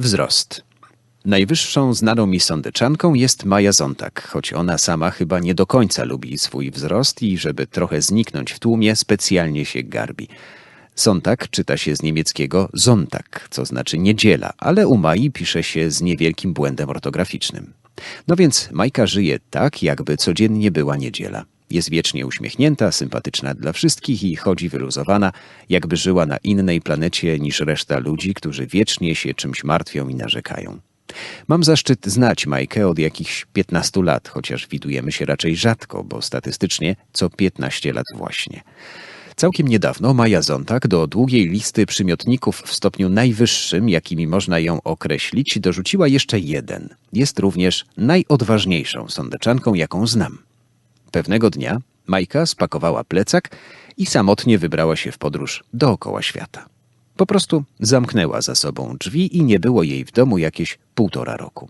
Wzrost. Najwyższą znaną mi sądeczanką jest Maja Zontak, choć ona sama chyba nie do końca lubi swój wzrost i żeby trochę zniknąć w tłumie, specjalnie się garbi. Sonntag czyta się z niemieckiego Sonntag, co znaczy niedziela, ale u Mai pisze się z niewielkim błędem ortograficznym. No więc Majka żyje tak, jakby codziennie była niedziela. Jest wiecznie uśmiechnięta, sympatyczna dla wszystkich i chodzi wyluzowana, jakby żyła na innej planecie niż reszta ludzi, którzy wiecznie się czymś martwią i narzekają. Mam zaszczyt znać Majkę od jakichś 15 lat, chociaż widujemy się raczej rzadko, bo statystycznie co 15 lat właśnie. Całkiem niedawno Maja Zontak do długiej listy przymiotników w stopniu najwyższym, jakimi można ją określić, dorzuciła jeszcze jeden. Jest również najodważniejszą sądeczanką, jaką znam. Pewnego dnia Majka spakowała plecak i samotnie wybrała się w podróż dookoła świata. Po prostu zamknęła za sobą drzwi i nie było jej w domu jakieś półtora roku.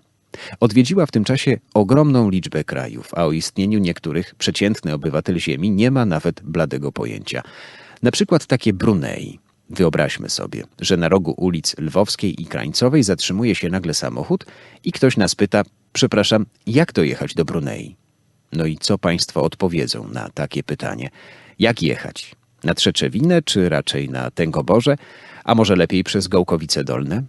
Odwiedziła w tym czasie ogromną liczbę krajów, a o istnieniu niektórych przeciętny obywatel Ziemi nie ma nawet bladego pojęcia. Na przykład takie Brunei. Wyobraźmy sobie, że na rogu ulic Lwowskiej i Krańcowej zatrzymuje się nagle samochód i ktoś nas pyta, przepraszam, jak dojechać do Brunei? No i co państwo odpowiedzą na takie pytanie? Jak jechać? Na Trzeczewinę, czy raczej na Tęgoborze? A może lepiej przez Gołkowice Dolne?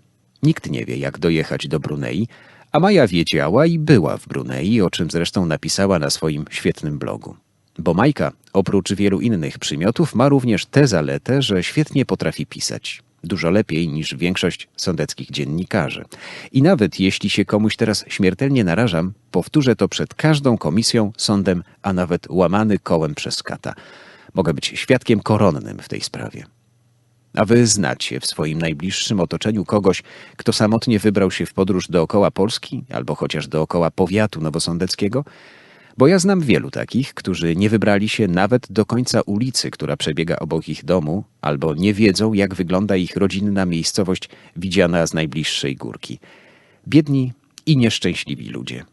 Nikt nie wie, jak dojechać do Brunei, a Maja wiedziała i była w Brunei, o czym zresztą napisała na swoim świetnym blogu. Bo Majka, oprócz wielu innych przymiotów, ma również tę zaletę, że świetnie potrafi pisać. Dużo lepiej niż większość sądeckich dziennikarzy. I nawet jeśli się komuś teraz śmiertelnie narażam, powtórzę to przed każdą komisją, sądem, a nawet łamany kołem przez kata. Mogę być świadkiem koronnym w tej sprawie. A wy znacie w swoim najbliższym otoczeniu kogoś, kto samotnie wybrał się w podróż dookoła Polski albo chociaż dookoła powiatu nowosądeckiego? Bo ja znam wielu takich, którzy nie wybrali się nawet do końca ulicy, która przebiega obok ich domu, albo nie wiedzą, jak wygląda ich rodzinna miejscowość widziana z najbliższej górki. Biedni i nieszczęśliwi ludzie.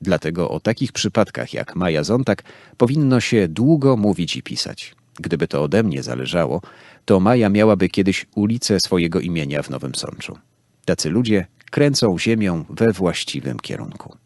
Dlatego o takich przypadkach jak Maja Zontak powinno się długo mówić i pisać. Gdyby to ode mnie zależało, to Maja miałaby kiedyś ulicę swojego imienia w Nowym Sączu. Tacy ludzie kręcą ziemią we właściwym kierunku.